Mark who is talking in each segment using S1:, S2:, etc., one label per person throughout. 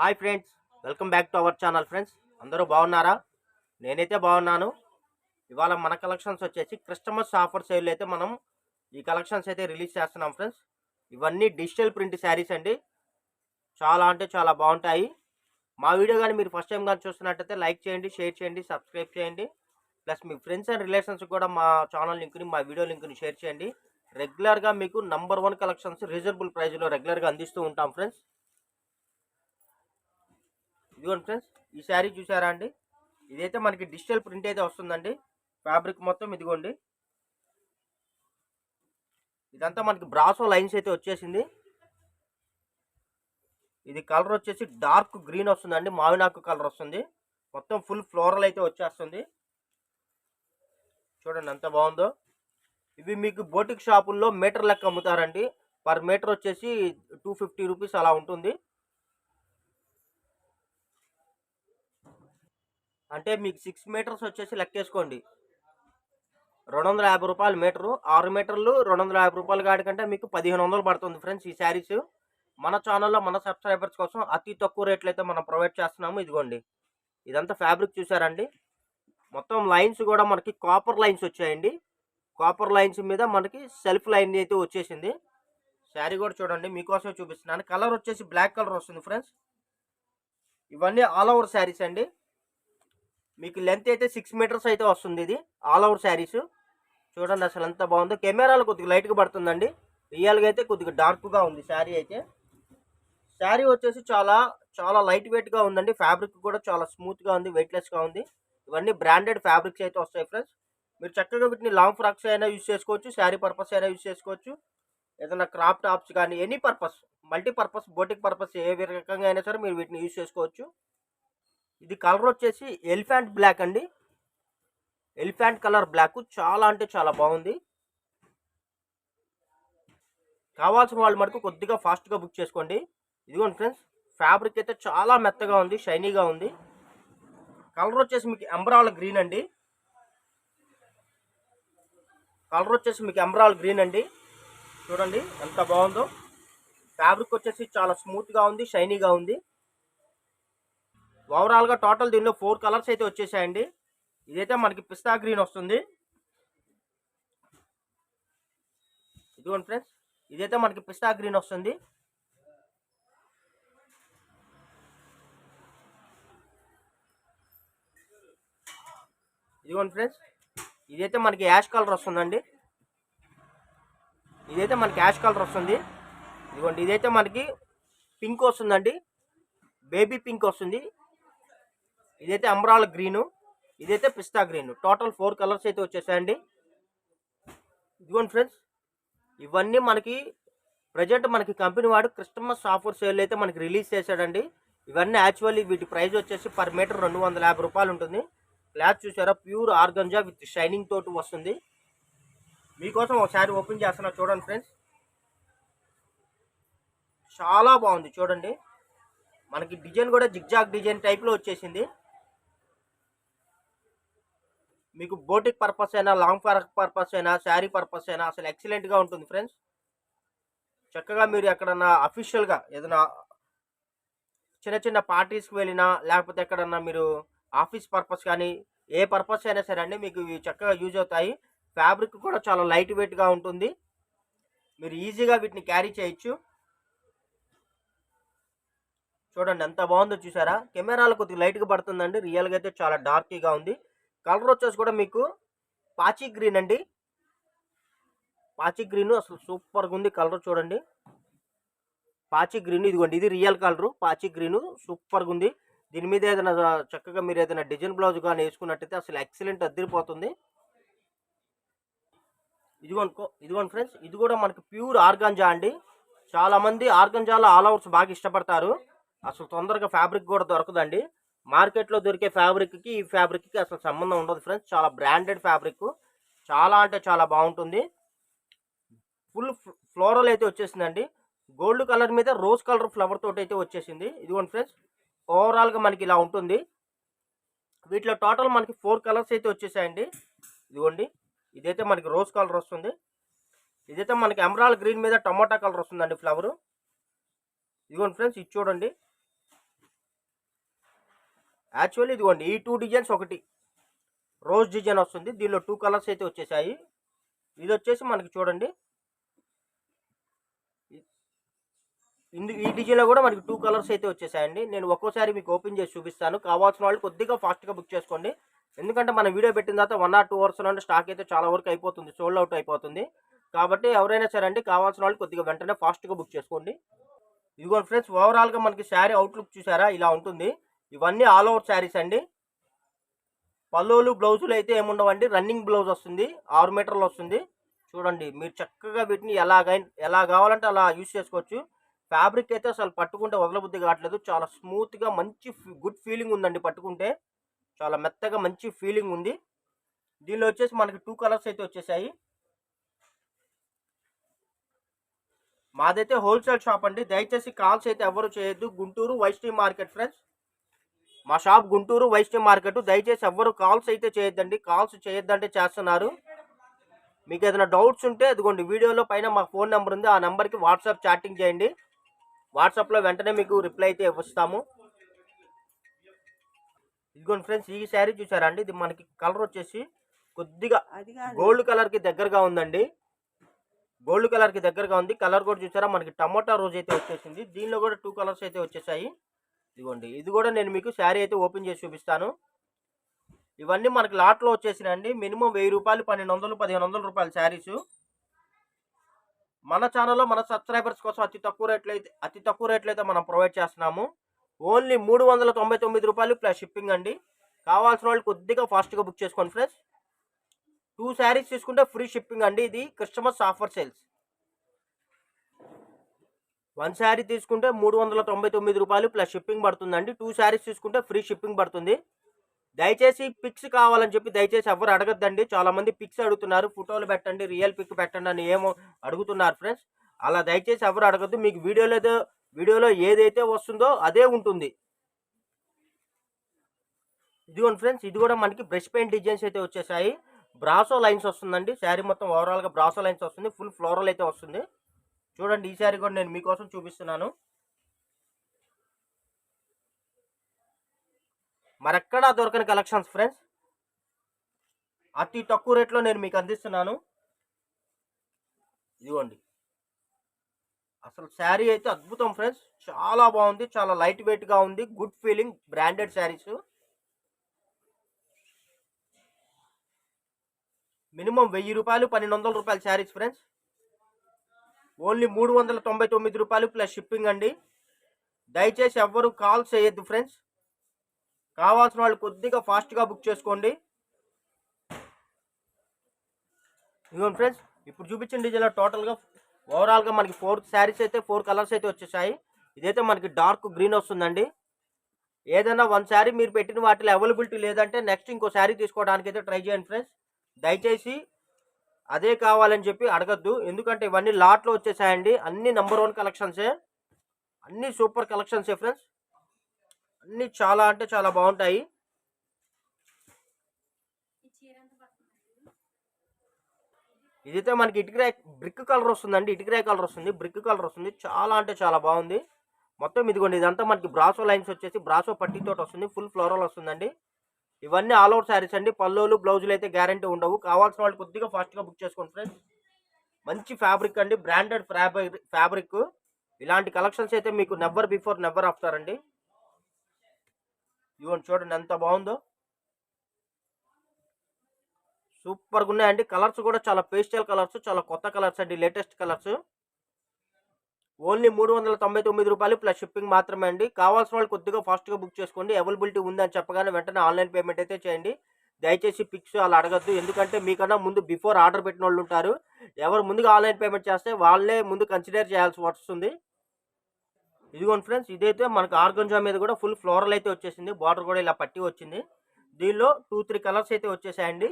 S1: Hi friends welcome back to our channel friends. అందరూ బాగున్నారా? నేనైతే బాగున్నాను. ఇవాళ మన కలెక్షన్స్ వచ్చేసి క్రిస్టమస్ ఆఫర్ సేల్ అయితే మనం ఈ కలెక్షన్స్ అయితే రిలీజ్ చేస్తున్నాం ఫ్రెండ్స్. ఇవన్నీ డిజిటల్ ప్రింట్ శారీస్ అండి. చాలా అంటే చాలా బాగుంటాయి. మా వీడియో కానీ మీరు ఫస్ట్ టైం కానీ చూస్తున్నట్టయితే లైక్ చేయండి షేర్ చేయండి సబ్స్క్రైబ్ చేయండి. ప్లస్ మీ ఫ్రెండ్స్ అండ్ రిలేషన్స్ కూడా మా ఛానల్ లింక్ని మా వీడియో లింక్ని షేర్ చేయండి. రెగ్యులర్గా మీకు నంబర్ వన్ కలెక్షన్స్ రీజనబుల్ ప్రైస్లో రెగ్యులర్గా అందిస్తూ ఉంటాం ఫ్రెండ్స్. ఇదిగోండి ఫ్రెండ్స్ ఈ శారీ చూసారా అండి? ఇదైతే మనకి డిజిటల్ ప్రింట్ అయితే వస్తుందండి. ఫ్యాబ్రిక్ మొత్తం ఇదిగోండి. ఇదంతా మనకి బ్రాసో లైన్స్ అయితే వచ్చేసింది. ఇది కలర్ వచ్చేసి డార్క్ గ్రీన్ వస్తుందండి. మావినాకు కలర్ వస్తుంది. మొత్తం ఫుల్ ఫ్లోరల్ అయితే వచ్చేస్తుంది. చూడండి ఎంత బాగుందో. ఇవి మీకు బోటిక్ షాపుల్లో మీటర్ లెక్క అమ్ముతారండి. పర్ మీటర్ వచ్చేసి టూ ఫిఫ్టీ రూపీస్ అలా ఉంటుంది. అంటే మీకు సిక్స్ మీటర్స్ వచ్చేసి లెక్కేసుకోండి. రెండు వందల యాభై రూపాయలు మీటరు. ఆరు మీటర్లు రెండు వందల యాభై రూపాయలు కాడికంటే మీకు పదిహేను వందలు పడుతుంది ఫ్రెండ్స్ ఈ శారీస్. మన ఛానల్లో మన సబ్స్క్రైబర్స్ కోసం అతి తక్కువ రేట్లు అయితే మనం ప్రొవైడ్ చేస్తున్నాము. ఇదిగోండి. ఇదంతా ఫ్యాబ్రిక్ చూసారండి. మొత్తం లైన్స్ కూడా మనకి కాపర్ లైన్స్ వచ్చాయండి. కాపర్ లైన్స్ మీద మనకి సెల్ఫ్ లైన్ అయితే వచ్చేసింది. శారీ కూడా చూడండి మీకోసమే చూపిస్తున్నాను. కలర్ వచ్చేసి బ్లాక్ కలర్ వస్తుంది ఫ్రెండ్స్. ఇవన్నీ ఆల్ ఓవర్ శారీస్ అండి. మీకు లెంత్ అయితే సిక్స్ మీటర్స్ అయితే వస్తుంది ఇది ఆల్ ఓవర్ శారీస్ చూడండి అసలు ఎంత బాగుందో. కెమెరాలు కొద్దిగా లైట్గా పడుతుందండి. రియల్గా అయితే కొద్దిగా డార్క్గా ఉంది శారీ అయితే. శారీ వచ్చేసి చాలా చాలా లైట్ వెయిట్గా ఉందండి. ఫ్యాబ్రిక్ కూడా చాలా స్మూత్గా ఉంది వెయిట్లెస్గా ఉంది. ఇవన్నీ బ్రాండెడ్ ఫ్యాబ్రిక్స్ అయితే వస్తాయి ఫ్రెండ్స్ మీరు చక్కగా వీటిని లాంగ్ ఫ్రాక్స్ అయినా యూజ్ చేసుకోవచ్చు శారీ పర్పస్ అయినా యూజ్ చేసుకోవచ్చు. ఏదైనా క్రాప్ టాప్స్ కానీ any purpose multi purpose boutique purpose ఏ రకంగా అయినా సరే మీరు వీటిని యూజ్ చేసుకోవచ్చు. ఇది కలర్ వచ్చేసి ఎలిఫెంట్ బ్లాక్ అండి. Elephant colour black. చాలా అంటే చాలా బాగుంది. కావాల్సిన వాళ్ళు మటుకు కొద్దిగా ఫాస్ట్గా బుక్ చేసుకోండి. ఇదిగోండి ఫ్రెండ్స్ ఫ్యాబ్రిక్ అయితే చాలా మెత్తగా ఉంది షైనీగా ఉంది. కలర్ వచ్చేసి మీకు ఎంబ్రాల్ గ్రీన్ అండి. కలర్ వచ్చేసి మీకు ఎంబ్రాల్ గ్రీన్ అండి. చూడండి ఎంత బాగుందో. ఫ్యాబ్రిక్ వచ్చేసి చాలా స్మూత్గా ఉంది షైనీగా ఉంది. ఓవరాల్గా టోటల్ దీనిలో ఫోర్ కలర్స్ అయితే వచ్చేసాయండి. ఇదైతే మనకి పిస్తా గ్రీన్ వస్తుంది. ఇదిగోండి ఫ్రెండ్స్ ఇదైతే మనకి పిస్తా గ్రీన్ వస్తుంది. ఇదిగోండి ఫ్రెండ్స్ ఇదైతే మనకి యాష్ కలర్ వస్తుందండి. ఇదైతే మనకి యాష్ కలర్ వస్తుంది. ఇదిగోండి ఇదైతే మనకి పింక్ వస్తుందండి. బేబీ పింక్ వస్తుంది. ఇదైతే అమరాల గ్రీను ఇదైతే pista green. Total four colours అయితే వచ్చేసాయండి. ఇదిగోండి ఫ్రెండ్స్ ఇవన్నీ మనకి ప్రజెంట్ మనకి కంపెనీ వాడు క్రిస్టమస్ ఆఫర్ సేల్ అయితే మనకి రిలీజ్ చేశాడండి. ఇవన్నీ యాక్చువల్లీ వీటి ప్రైస్ వచ్చేసి పర్ మీటర్ రెండు వందల యాభై రూపాయలు ఉంటుంది. క్లాత్ చూసారా? ప్యూర్ ఆర్గంజా విత్ షైనింగ్ తోటి వస్తుంది. మీకోసం ఒకసారి ఓపెన్ చేస్తున్నా చూడండి ఫ్రెండ్స్ చాలా బాగుంది చూడండి. మనకి డిజైన్ కూడా జిగ్జాగ్ డిజైన్ టైప్లో వచ్చేసింది. మీకు బోటిక్ పర్పస్ అయినా లాంగ్ పర్పస్ అయినా శారీ పర్పస్ అయినా అసలు ఎక్సలెంట్గా ఉంటుంది ఫ్రెండ్స్ చక్కగా మీరు ఎక్కడన్నా అఫీషియల్గా ఏదైనా చిన్న చిన్న పార్టీస్కి వెళ్ళినా లేకపోతే ఎక్కడన్నా మీరు ఆఫీస్ పర్పస్ కానీ ఏ పర్పస్ అయినా సరే అండి మీకు ఇవి చక్కగా యూజ్ అవుతాయి. ఫ్యాబ్రిక్ కూడా చాలా లైట్ వెయిట్గా ఉంటుంది. మీరు ఈజీగా వీటిని క్యారీ చేయొచ్చు. చూడండి ఎంత బాగుందో చూసారా? కెమెరాలో కొద్దిగా లైట్గా పడుతుందండి. రియల్గా అయితే చాలా డార్క్గా ఉంది. కలర్ వచ్చేసి కూడా మీకు పాచి గ్రీన్ అండి. పాచి గ్రీన్ అసలు సూపర్గా ఉంది కలర్ చూడండి. పాచి గ్రీన్ ఇదిగోండి ఇది రియల్ కలరు. పాచి గ్రీన్ సూపర్గా ఉంది. దీని మీద ఏదైనా చక్కగా మీరు ఏదైనా డిజైన్ బ్లౌజ్ కానీ వేసుకున్నట్టయితే అసలు ఎక్సలెంట్ అద్దరిపోతుంది. ఇదిగోనుకో ఇదిగోండి ఫ్రెండ్స్ ఇది కూడా మనకి ప్యూర్ ఆర్గాంజా అండి. చాలా మంది ఆర్గంజాలో ఆల్ ఓవర్స్ బాగా ఇష్టపడతారు. అసలు తొందరగా ఫ్యాబ్రిక్ కూడా దొరకదండి. మార్కెట్లో దొరికే ఫ్యాబ్రిక్కి ఈ ఫ్యాబ్రిక్కి అసలు సంబంధం ఉండదు ఫ్రెండ్స్ చాలా బ్రాండెడ్ ఫ్యాబ్రిక్ చాలా అంటే చాలా బాగుంటుంది. ఫుల్ ఫ్లోరల్ అయితే వచ్చేసిందండి. గోల్డ్ కలర్ మీద రోజ్ కలర్ ఫ్లవర్ తోటి అయితే వచ్చేసింది. ఇదిగోండి ఫ్రెండ్స్ ఓవరాల్గా మనకి ఇలా ఉంటుంది. వీటిలో టోటల్ మనకి ఫోర్ కలర్స్ అయితే వచ్చేసాయండి. ఇదిగోండి. ఇదైతే మనకి రోజ్ కలర్ వస్తుంది. ఇదైతే మనకి ఎమరాల్ గ్రీన్ మీద టమాటా కలర్ వస్తుందండి ఫ్లవర్ ఇదిగోండి ఫ్రెండ్స్ ఇది చూడండి. యాక్చువల్లీ ఇదిగోండి ఈ టూ డిజైన్స్ ఒకటి. రోజ్ డిజైన్ వస్తుంది దీనిలో టూ కలర్స్ అయితే వచ్చేసాయి. ఇది వచ్చేసి మనకి చూడండి. ఇందు ఈ డిజైన్లో కూడా మనకి టూ కలర్స్ అయితే వచ్చేసాయండి. నేను ఒక్కోసారి మీకు ఓపెన్ చేసి చూపిస్తాను. కావాల్సిన వాళ్ళు కొద్దిగా ఫాస్ట్గా బుక్ చేసుకోండి. ఎందుకంటే మనం వీడియో పెట్టిన తర్వాత వన్ ఆర్ టూ అవర్స్లో స్టాక్ అయితే చాలా వరకు అయిపోతుంది సోల్డ్ అవుట్ అయిపోతుంది. కాబట్టి ఎవరైనా సరే అండి కావాల్సిన వాళ్ళు కొద్దిగా వెంటనే ఫాస్ట్గా బుక్ చేసుకోండి. ఇదిగోండి ఫ్రెండ్స్ ఓవరాల్గా మనకి శారీ అవుట్లుక్ చూసారా? ఇలా ఉంటుంది. ఇవన్నీ ఆల్ ఓవర్ శారీస్ అండి. పల్లోలు బ్లౌజులు అయితే ఏముండవండి. రన్నింగ్ బ్లౌజ్ వస్తుంది. ఆరు మీటర్లు వస్తుంది. చూడండి మీరు చక్కగా వీటిని ఎలాగై ఎలా కావాలంటే అలా యూస్ చేసుకోవచ్చు. ఫ్యాబ్రిక్ అయితే అసలు పట్టుకుంటే వదలబుద్ధి కావట్లేదు. చాలా స్మూత్గా మంచి గుడ్ ఫీలింగ్ ఉందండి పట్టుకుంటే. చాలా మెత్తగా మంచి ఫీలింగ్ ఉంది. దీనిలో వచ్చేసి మనకి టూ కలర్స్ అయితే వచ్చేసాయి. మాదైతే హోల్సేల్ షాప్ అండి. దయచేసి కాల్స్ అయితే ఎవరు చేయొద్దు. గుంటూరు వైష్ణవి మార్కెట్ ఫ్రెండ్స్ మా షాప్ గుంటూరు వైష్ణవి మార్కెట్. దయచేసి ఎవరు కాల్స్ అయితే చేయొద్దండి. కాల్స్ చేయొద్దంటే చేస్తున్నారు. మీకు ఏదైనా డౌట్స్ ఉంటే అదిగోండి వీడియోలో పైన మా ఫోన్ నెంబర్ ఉంది. ఆ నెంబర్కి వాట్సాప్ చాటింగ్ చేయండి. వాట్సాప్లో వెంటనే మీకు రిప్లై అయితే ఇస్తాము. ఇదిగోండి ఫ్రెండ్స్ ఈ శారీ చూసారా అండి? ఇది మనకి కలర్ వచ్చేసి కొద్దిగా గోల్డ్ కలర్కి దగ్గరగా ఉందండి. గోల్డ్ కలర్కి దగ్గరగా ఉంది. కలర్ కూడా చూసారా? మనకి టమోటా రోజ్ అయితే వచ్చేసింది. దీనిలో కూడా టూ కలర్స్ అయితే వచ్చేసాయి. ఇదిగోండి. ఇది కూడా నేను మీకు శారీ అయితే ఓపెన్ చేసి చూపిస్తాను. ఇవన్నీ మనకి లాట్లో వచ్చేసినాయండి. మినిమం వెయ్యి రూపాయలు పన్నెండు వందలు పదిహేను వందల రూపాయలు శారీస్. మన ఛానల్లో మన సబ్స్క్రైబర్స్ కోసం అతి తక్కువ రేట్లు అయితే అతి తక్కువ రేట్లు అయితే మనం ప్రొవైడ్ చేస్తున్నాము. ఓన్లీ మూడు వందల తొంభై తొమ్మిది రూపాయలు ప్లస్ షిప్పింగ్ అండి. కావాల్సిన వాళ్ళు కొద్దిగా ఫాస్ట్గా బుక్ చేసుకోండి ఫ్రెండ్స్ టూ శారీస్ తీసుకుంటే ఫ్రీ షిప్పింగ్ అండి ఇది. Christmas offer sales one sari తీసుకుంటే మూడు వందల తొంభై తొమ్మిది రూపాయలు ప్లస్ షిప్పింగ్ పడుతుందండి. టూ శారీస్ తీసుకుంటే ఫ్రీ షిప్పింగ్ పడుతుంది. దయచేసి పిక్స్ కావాలని చెప్పి దయచేసి ఎవరు అడగద్దండి. చాలా మంది పిక్స్ అడుగుతున్నారు. ఫోటోలు పెట్టండి రియల్ పిక్ పెట్టండి అని ఏమో అడుగుతున్నారు ఫ్రెండ్స్. అలా దయచేసి ఎవరు అడగద్దు. మీకు వీడియోలో వీడియోలో ఏదైతే వస్తుందో అదే ఉంటుంది. ఇదిగోండి ఫ్రెండ్స్ ఇది కూడా మనకి బ్రష్ పెయింట్ డిజైన్స్ అయితే వచ్చేసాయి. బ్రాసో లైన్స్ వస్తుందండి. శారీ మొత్తం ఓవరాల్గా బ్రాసో లైన్స్ వస్తుంది. ఫుల్ ఫ్లోరల్ అయితే వస్తుంది. చూడండి ఈ శారీ కూడా నేను మీకోసం చూపిస్తున్నాను. మరెక్కడా దొరకని కలెక్షన్స్ ఫ్రెండ్స్. అతి తక్కువ రేట్లో నేను మీకు అందిస్తున్నాను. ఇదిగోండి. అసలు శారీ అయితే అద్భుతం ఫ్రెండ్స్. చాలా బాగుంది చాలా లైట్ వెయిట్గా ఉంది good feeling branded saris. Minimum వెయ్యి రూపాయలు పన్నెండు వందల రూపాయల శారీస్ ఫ్రెండ్స్. ఓన్లీ మూడు వందల తొంభై తొమ్మిది రూపాయలు ప్లస్ షిప్పింగ్ అండి. దయచేసి ఎవ్వరు కాల్ చేయొద్దు ఫ్రెండ్స్. కావాల్సిన వాళ్ళు కొద్దిగా ఫాస్ట్గా బుక్ చేసుకోండి. ఇదిగోండి ఫ్రెండ్స్ ఇప్పుడు చూపించిన డిజైన్లో టోటల్గా ఓవరాల్గా మనకి ఫోర్ శారీస్ అయితే ఫోర్ కలర్స్ అయితే వచ్చేసాయి. ఇదైతే మనకి డార్క్ గ్రీన్ వస్తుందండి. ఏదైనా వన్ శారీ మీరు పెట్టిన వాటిలో అవైలబిలిటీ లేదంటే నెక్స్ట్ ఇంకో శారీ తీసుకోవడానికి అయితే ట్రై చేయండి ఫ్రెండ్స్. దయచేసి అదే కావాలని చెప్పి అడగద్దు. ఎందుకంటే ఇవన్నీ లాట్లో వచ్చేసాయండి. అన్ని నెంబర్ వన్ కలెక్షన్సే అన్ని సూపర్ కలెక్షన్సే ఫ్రెండ్స్ అన్ని చాలా అంటే చాలా బాగుంటాయి. ఇదైతే మనకి ఇటుకరే బ్రిక్ కలర్ వస్తుందండి. ఇటుకరే కలర్ వస్తుంది. బ్రిక్ కలర్ వస్తుంది. చాలా అంటే చాలా బాగుంది. మొత్తం ఇదిగోండి ఇదంతా మనకి బ్రాసో లైన్స్ వచ్చేసి బ్రాసో పట్టితోటి వస్తుంది. ఫుల్ ఫ్లోరల్ వస్తుందండి. ఇవన్నీ ఆల్ అవుట్ శారీస్ అండి. పల్లోలు బ్లౌజులు అయితే గ్యారంటీ ఉండవు. కావాల్సిన వాళ్ళు కొద్దిగా ఫాస్ట్గా బుక్ చేసుకోండి ఫ్రెండ్స్ మంచి ఫ్యాబ్రిక్ అండి. బ్రాండెడ్ ఫ్యాబ్రిక్ ఫ్యాబ్రిక్ ఇలాంటి కలెక్షన్స్ అయితే మీకు నెవర్ బిఫోర్ నెవర్ ఆఫ్టర్ అండి. ఇవ్వండి చూడండి ఎంత బాగుందో. సూపర్గా ఉన్నాయండి కలర్స్ కూడా చాలా పేస్టల్ కలర్స్ చాలా కొత్త కలర్స్ అండి. లేటెస్ట్ కలర్స్ ఓన్లీ మూడు వందల తొంభై తొమ్మిది రూపాయలు ప్లస్ షిప్పింగ్ మాత్రమే అండి. కావాల్సిన వాళ్ళు కొద్దిగా ఫాస్ట్గా బుక్ చేసుకోండి. అవైలబిలిటీ ఉందని చెప్పగానే వెంటనే ఆన్లైన్ పేమెంట్ అయితే చేయండి. దయచేసి పిక్స్ అలా అడగద్దు. ఎందుకంటే మీకన్నా ముందు బిఫోర్ ఆర్డర్ పెట్టిన వాళ్ళు ఉంటారు. ఎవరు ముందుగా ఆన్లైన్ పేమెంట్ చేస్తే వాళ్ళే ముందు కన్సిడర్ చేయాల్సి వస్తుంది ఇదిగోండి ఫ్రెండ్స్ ఇదైతే మనకు ఆర్గంజా మీద కూడా ఫుల్ ఫ్లోరల్ అయితే వచ్చేసింది. బార్డర్ కూడా ఇలా పట్టి వచ్చింది. దీనిలో టూ త్రీ కలర్స్ అయితే వచ్చేసాయండి.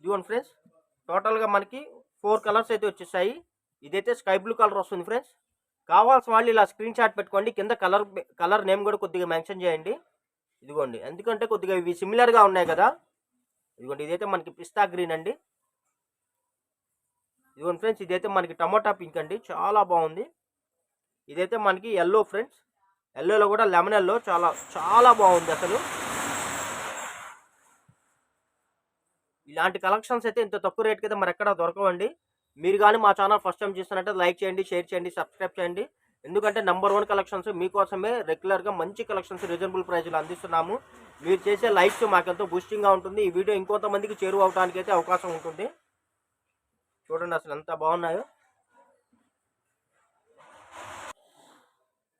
S1: ఇదిగోండి ఫ్రెండ్స్ టోటల్గా మనకి ఫోర్ కలర్స్ అయితే వచ్చేసాయి. ఇదైతే స్కై బ్లూ కలర్ వస్తుంది ఫ్రెండ్స్. కావాల్సిన వాళ్ళు ఇలా స్క్రీన్ షాట్ పెట్టుకోండి. కింద కలర్ కలర్ నేమ్ కూడా కొద్దిగా మెన్షన్ చేయండి. ఇదిగోండి. ఎందుకంటే కొద్దిగా ఇవి సిమిలర్గా ఉన్నాయి కదా. ఇదిగోండి ఇదైతే మనకి పిస్తా గ్రీన్ అండి. ఇదిగోండి ఫ్రెండ్స్ ఇదైతే మనకి టమోటా పింక్ అండి. చాలా బాగుంది. ఇదైతే మనకి ఎల్లో ఫ్రెండ్స్. ఎల్లోలో కూడా లెమన్ ఎల్లో చాలా చాలా బాగుంది అసలు. ఇలాంటి కలెక్షన్స్ అయితే ఇంత తక్కువ రేట్కి అయితే మరి ఎక్కడ దొరకవండి. మీరు కానీ మా ఛానల్ ఫస్ట్ టైం చూస్తున్నట్టే లైక్ చేయండి షేర్ చేయండి సబ్స్క్రైబ్ చేయండి. ఎందుకంటే నెంబర్ వన్ కలెక్షన్స్ మీకోసమే రెగ్యులర్గా మంచి కలెక్షన్స్ రీజనబుల్ ప్రైజ్లు అందిస్తున్నాము. మీరు చేసే లైక్స్ మాకెంతో బూస్టింగ్గా ఉంటుంది. ఈ వీడియో ఇంకొంతమందికి చేరువ అవడానికి అయితే అవకాశం ఉంటుంది. చూడండి అసలు ఎంత బాగున్నాయో.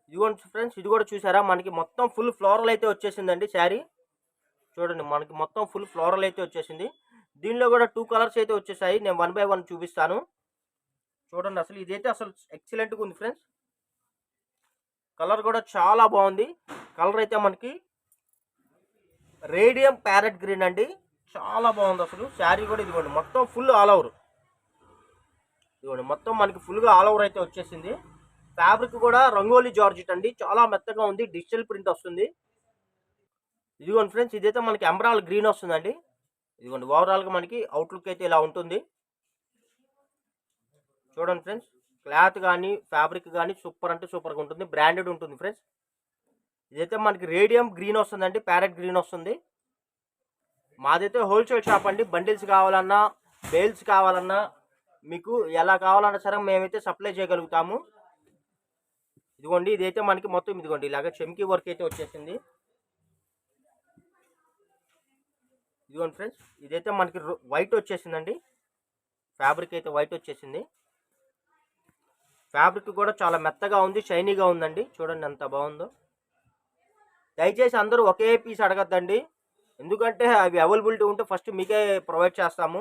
S1: ఇదిగోండి ఫ్రెండ్స్ ఇది కూడా చూసారా? మనకి మొత్తం ఫుల్ ఫ్లోరల్ అయితే వచ్చేసిందండి శారీ. చూడండి మనకి మొత్తం ఫుల్ ఫ్లోరల్ అయితే వచ్చేసింది. దీనిలో కూడా టూ కలర్స్ అయితే వచ్చేసాయి. నేను వన్ బై వన్ చూపిస్తాను. చూడండి అసలు ఇదైతే అసలు ఎక్సలెంట్గా ఉంది ఫ్రెండ్స్ కలర్ కూడా చాలా బాగుంది. కలర్ అయితే మనకి రేడియం ప్యారెట్ గ్రీన్ అండి. చాలా బాగుంది అసలు. శారీ కూడా ఇదిగోండి మొత్తం ఫుల్ ఆల్ ఓవర్ ఇదిగోండి మొత్తం మనకి ఫుల్గా ఆల్ ఓవర్ అయితే వచ్చేసింది. ఫ్యాబ్రిక్ కూడా రంగోలీ జార్జిట్ అండి. చాలా మెత్తగా ఉంది. డిజిటల్ ప్రింట్ వస్తుంది. ఇదిగోండి ఫ్రెండ్స్ ఇదైతే మనకి ఎంబ్రాల్ గ్రీన్ వస్తుందండి. ఇదిగోండి ఓవరాల్గా మనకి అవుట్లుక్ అయితే ఇలా ఉంటుంది. చూడండి ఫ్రెండ్స్ క్లాత్ కానీ ఫ్యాబ్రిక్ కానీ సూపర్ అంటే సూపర్గా ఉంటుంది బ్రాండెడ్ ఉంటుంది ఫ్రెండ్స్ ఇదైతే మనకి రేడియం గ్రీన్ వస్తుందండి ప్యారెట్ గ్రీన్ వస్తుంది. మాదైతే హోల్సేల్ షాప్ అండి బండిల్స్ కావాలన్నా బేల్స్ కావాలన్నా మీకు ఎలా కావాలన్నా సరే మేమైతే సప్లై చేయగలుగుతాము. ఇదిగోండి ఇదైతే మనకి మొత్తం ఇదిగోండి ఇలాగ చెమ్కి వర్క్ అయితే వచ్చేసింది. ఇదిగోండి ఫ్రెండ్స్ ఇదైతే మనకి వైట్ వచ్చేసిందండి. ఫ్యాబ్రిక్ అయితే వైట్ వచ్చేసింది. ఫ్యాబ్రిక్ కూడా చాలా మెత్తగా ఉంది షైనీగా ఉందండి. చూడండి ఎంత బాగుందో. దయచేసి అందరూ ఒకే పీస్ అడగద్దండి. ఎందుకంటే అవి అవైలబిలిటీ ఉంటే ఫస్ట్ మీకే ప్రొవైడ్ చేస్తాము.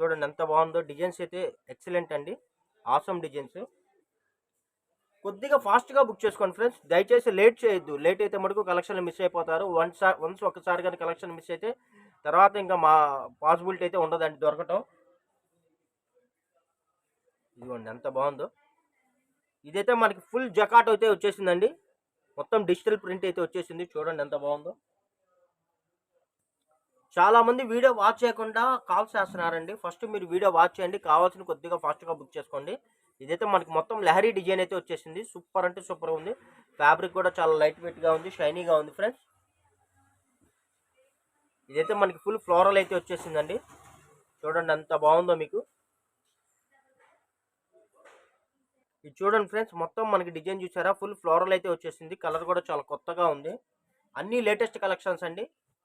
S1: చూడండి ఎంత బాగుందో. డిజైన్స్ అయితే ఎక్సలెంట్ అండి. ఆసమ్ డిజైన్స్ కొద్దిగా ఫాస్ట్గా బుక్ చేసుకోండి ఫ్రెండ్స్. దయచేసి లేట్ చేయొద్దు. లేట్ అయితే మటుకు కలెక్షన్ మిస్ అయిపోతారు. వన్స్ వన్స్ ఒకసారి కానీ కలెక్షన్ మిస్ అయితే తర్వాత ఇంకా మా పాసిబిలిటీ అయితే ఉండదండి దొరకటం. ఇదిగోండి ఎంత బాగుందో. ఇదైతే మనకి ఫుల్ జకాట్ అయితే వచ్చేసిందండి. మొత్తం డిజిటల్ ప్రింట్ అయితే వచ్చేసింది. చూడండి ఎంత బాగుందో. చాలామంది వీడియో వాచ్ చేయకుండా కాల్స్ చేస్తున్నారండి. ఫస్ట్ మీరు వీడియో వాచ్ చేయండి. కావాల్సిన కొద్దిగా ఫాస్ట్గా బుక్ చేసుకోండి. ఇదైతే మనకి మొత్తం లహరీ డిజైన్ అయితే వచ్చేసింది. సూపర్ అంటే సూపర్ ఉంది. ఫ్యాబ్రిక్ కూడా చాలా లైట్ వెయిట్గా ఉంది షైనీగా ఉంది ఫ్రెండ్స్. ఇదైతే మనకి ఫుల్ ఫ్లోరల్ అయితే వచ్చేసిందండి. చూడండి ఎంత బాగుందో మీకు. ఇది చూడండి ఫ్రెండ్స్ మొత్తం మనకి డిజైన్ చూసారా? ఫుల్ ఫ్లోరల్ అయితే వచ్చేసింది. కలర్ కూడా చాలా కొత్తగా ఉంది. అన్ని లేటెస్ట్ కలెక్షన్స్ అండి.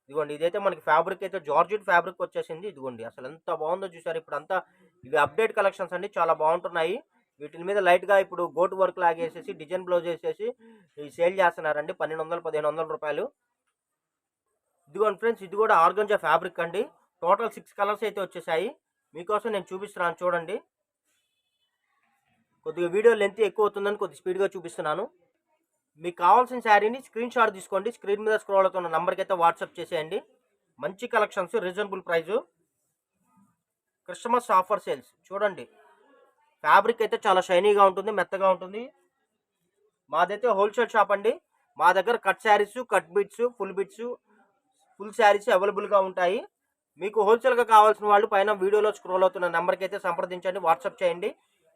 S1: ఇదిగోండి ఇదైతే మనకి ఫ్యాబ్రిక్ అయితే జార్జెట్ ఫ్యాబ్రిక్ వచ్చేసింది. ఇదిగోండి అసలు ఎంత బాగుందో చూసారు? ఇప్పుడు అంతా ఇవి అప్డేట్ కలెక్షన్స్ అండి. చాలా బాగుంటున్నాయి. వీటి మీద లైట్గా ఇప్పుడు గోటు వర్క్ లాగేసేసి డిజైన్ బ్లౌజ్ వేసేసి సేల్ చేస్తున్నారండి. పన్నెండు వందలు పదిహేను వందల రూపాయలు. ఇదిగోండి ఫ్రెండ్స్ ఇది కూడా ఆర్గంజా ఫ్యాబ్రిక్ అండి. టోటల్ సిక్స్ కలర్స్ అయితే వచ్చేసాయి. మీకోసం నేను చూపిస్తున్నాను చూడండి. కొద్దిగా వీడియో లెంత్ ఎక్కువ అవుతుందని కొద్దిగా స్పీడ్గా చూపిస్తున్నాను. మీకు కావాల్సిన శారీని స్క్రీన్ షాట్ తీసుకోండి. స్క్రీన్ మీద స్క్రోల్ అవుతున్న నెంబర్కి అయితే వాట్సాప్ చేసేయండి. మంచి collections reasonable price. Christmas offer sales. చూడండి. ఫ్యాబ్రిక్ అయితే చాలా షైనీగా ఉంటుంది మెత్తగా ఉంటుంది. మాదైతే హోల్సేల్ షాప్ అండి. మా దగ్గర cut saris cut bits full bits full saris అవైలబుల్గా ఉంటాయి. మీకు హోల్సేల్గా కావాల్సిన వాళ్ళు పైన వీడియోలో స్క్రోల్ అవుతున్న నెంబర్కి అయితే సంప్రదించండి వాట్సాప్ చేయండి.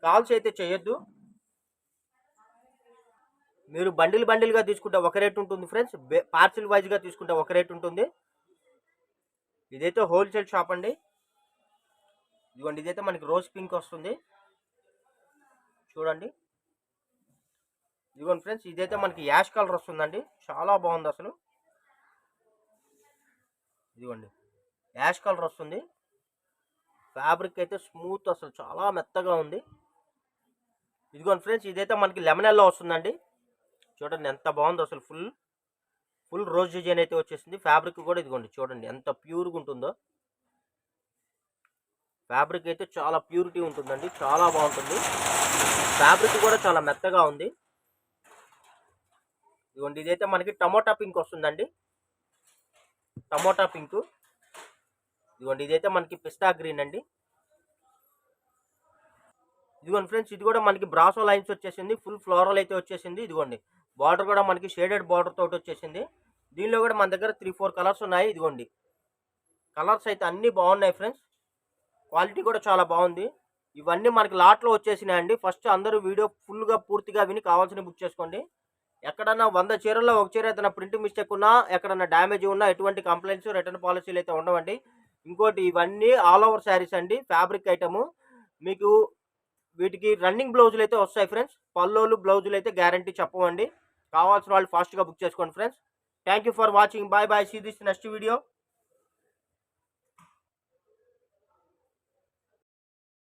S1: కాల్స్ అయితే చేయొద్దు. మీరు బండిల్ బండిల్గా తీసుకుంటే ఒక రేట్ ఉంటుంది ఫ్రెండ్స్. పార్సిల్ వైజ్గా తీసుకుంటే ఒక రేట్ ఉంటుంది. ఇదైతే హోల్సేల్ షాప్ అండి. ఇదిగోండి ఇదైతే మనకి రోజ్ పింక్ వస్తుంది. చూడండి. ఇదిగోండి ఫ్రెండ్స్ ఇదైతే మనకి యాష్ కలర్ వస్తుందండి. చాలా బాగుంది అసలు. ఇదిగోండి యాష్ కలర్ వస్తుంది. ఫ్యాబ్రిక్ అయితే స్మూత్ అసలు చాలా మెత్తగా ఉంది. ఇదిగోండి ఫ్రెండ్స్ ఇదైతే మనకి లెమనెల్లో వస్తుందండి. చూడండి ఎంత బాగుందో అసలు ఫుల్ ఫుల్ రోజ్ డిజైన్ అయితే వచ్చేసింది. ఫ్యాబ్రిక్ కూడా ఇదిగోండి చూడండి ఎంత ప్యూర్గా ఉంటుందో. ఫ్యాబ్రిక్ అయితే చాలా ప్యూరిటీ ఉంటుందండి చాలా బాగుంటుంది. ఫ్యాబ్రిక్ కూడా చాలా మెత్తగా ఉంది. ఇదిగోండి ఇదైతే మనకి టమోటా పింక్ వస్తుందండి. Tomato pink. ఇదిగోండి ఇదైతే మనకి పిస్తా గ్రీన్ అండి. ఇదిగోండి ఫ్రెండ్స్ ఇది కూడా మనకి బ్రాసో లైన్స్ వచ్చేసింది. ఫుల్ ఫ్లోరల్ అయితే వచ్చేసింది. ఇదిగోండి బార్డర్ కూడా మనకి షేడెడ్ బార్డర్ తోటి వచ్చేసింది. దీనిలో కూడా మన దగ్గర త్రీ ఫోర్ కలర్స్ ఉన్నాయి. ఇదిగోండి కలర్స్ అయితే అన్నీ బాగున్నాయి ఫ్రెండ్స్. క్వాలిటీ కూడా చాలా బాగుంది. ఇవన్నీ మనకి లాట్లో వచ్చేసినాయండి. ఫస్ట్ అందరూ వీడియో ఫుల్గా పూర్తిగా విని కావాల్సిన బుక్ చేసుకోండి. ఎక్కడన్నా వంద చీరల్లో ఒక చీర ఏదైనా ప్రింట్ మిస్టేక్ ఉన్నా ఎక్కడన్నా డ్యామేజ్ ఉన్నా ఎటువంటి కంప్లైంట్స్ రిటర్న్ పాలసీలు అయితే ఉండవండి. ఇంకోటి ఇవన్నీ ఆల్ ఓవర్ శారీస్ అండి. Fabric item. మీకు వీటికి రన్నింగ్ బ్లౌజులు అయితే వస్తాయి ఫ్రెండ్స్. పల్లోలు బ్లౌజులు అయితే గ్యారంటీ చెప్పవండి. కావాల్సిన వాళ్ళు ఫాస్ట్గా బుక్ చేసుకోండి friends. Thank you for watching. Bye bye. See this next video.